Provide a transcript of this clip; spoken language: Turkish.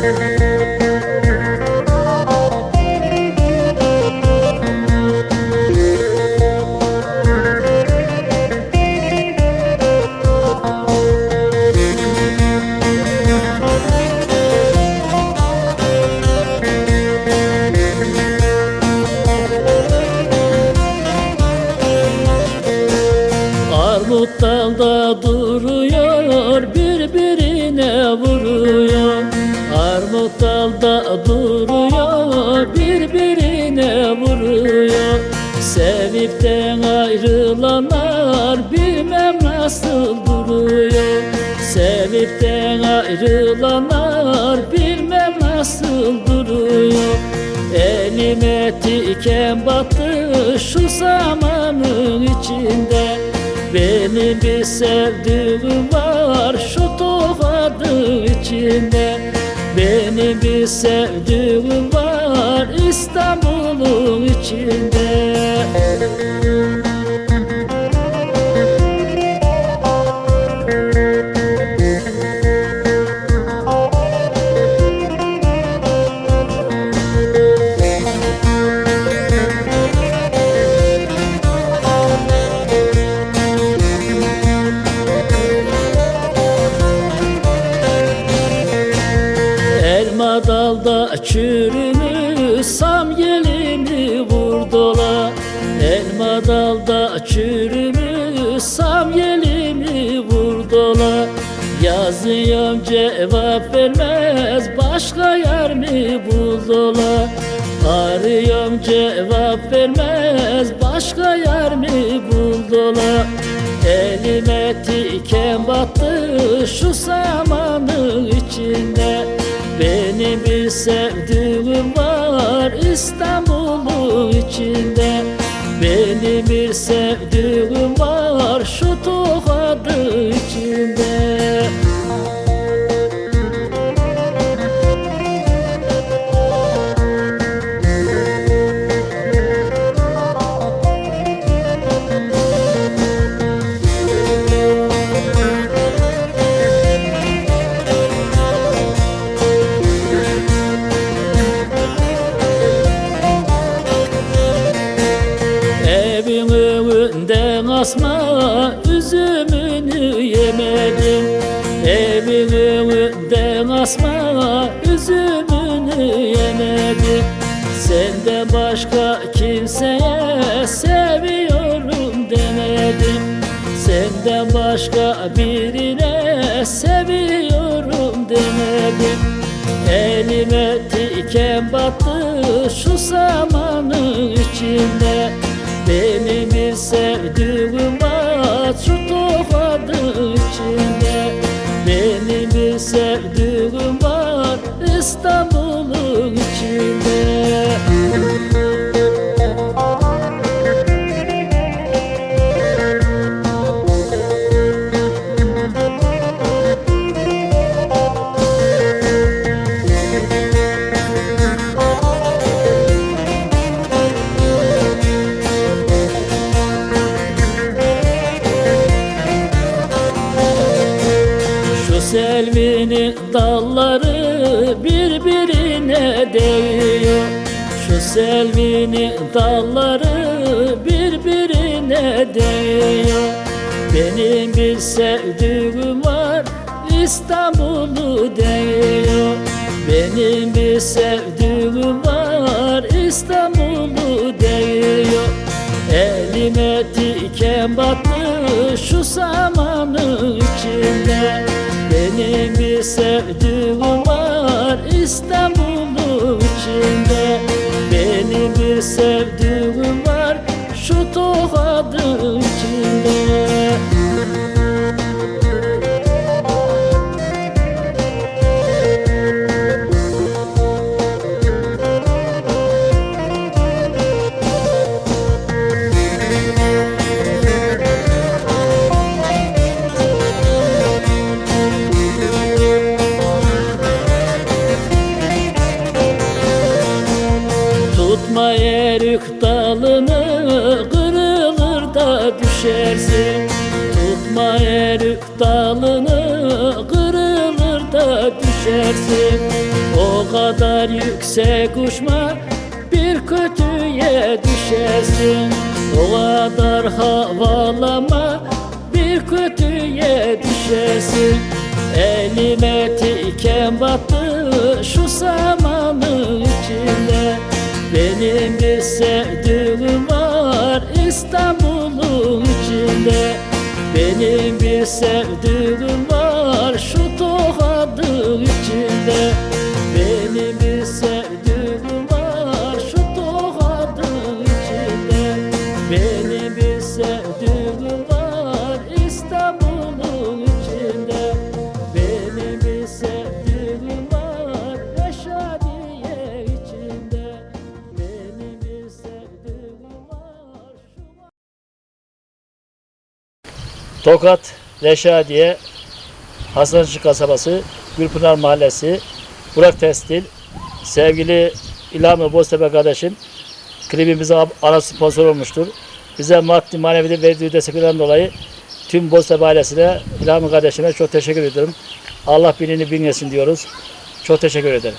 Armut dalda duruyor duruyor birbirine vuruyor. Sevipten ayrılanlar bilmem nasıl duruyor. Sevipten ayrılanlar bilmem nasıl duruyor. Elime tiken battı şu zamanın içinde. Benim bir sevdiğim var şu tokadın içinde Bir sevdiğim var İstanbul'un içinde sam gelini vurdola Elma dalda çürümüş sam gelini vurdola Yazıyorum cevap vermez başka yer mi buldola Arıyorum cevap vermez başka yer mi buldola Elime tiken battı şu zamanın içinde Benim bir sevdiğim var İstanbul'un içinde? Benim bir sevdiğim var şu tokadın önünden asma üzümünü yemedim. Evin önünden asma üzümünü yemedim. Senden başka kimseye seviyorum demedim. Senden başka birine seviyorum demedim. Elime tiken battı şu zamanın içinde selvinin dalları birbirine değiyor. Şu selvinin dalları birbirine değiyor. Benim bir sevdiğim var İstanbul'u değiyor. Benim bir sevdiğim var İstanbul'u değiyor. Elime tiken battı bir sevdiğim var İstanbul'un içinde. Benim bir sevdiğim Tutma erik dalını kırılır da düşersin. Tutma erik dalını kırılır da düşersin. Kadar yüksek uçma Bir kötüye düşersin. O kadar havalama Bir kötüye düşersin. Elime tiken battı Şu samanın içinde Benim bir sevdiğim var İstanbul'un içinde. Benim bir sevdiğim var Şu tokadın içinde Tokat, Reşadiye, Hasançı kasabası, Gülpınar Mahallesi, Burak Testil, sevgili İlhami Boztepe kardeşim klibimize ana sponsor olmuştur. Bize maddi manevi de verdiği desteklerden dolayı tüm Boztepe ailesine, İlhami kardeşime çok teşekkür ediyorum. Allah binini bin etsin diyoruz. Çok teşekkür ederim.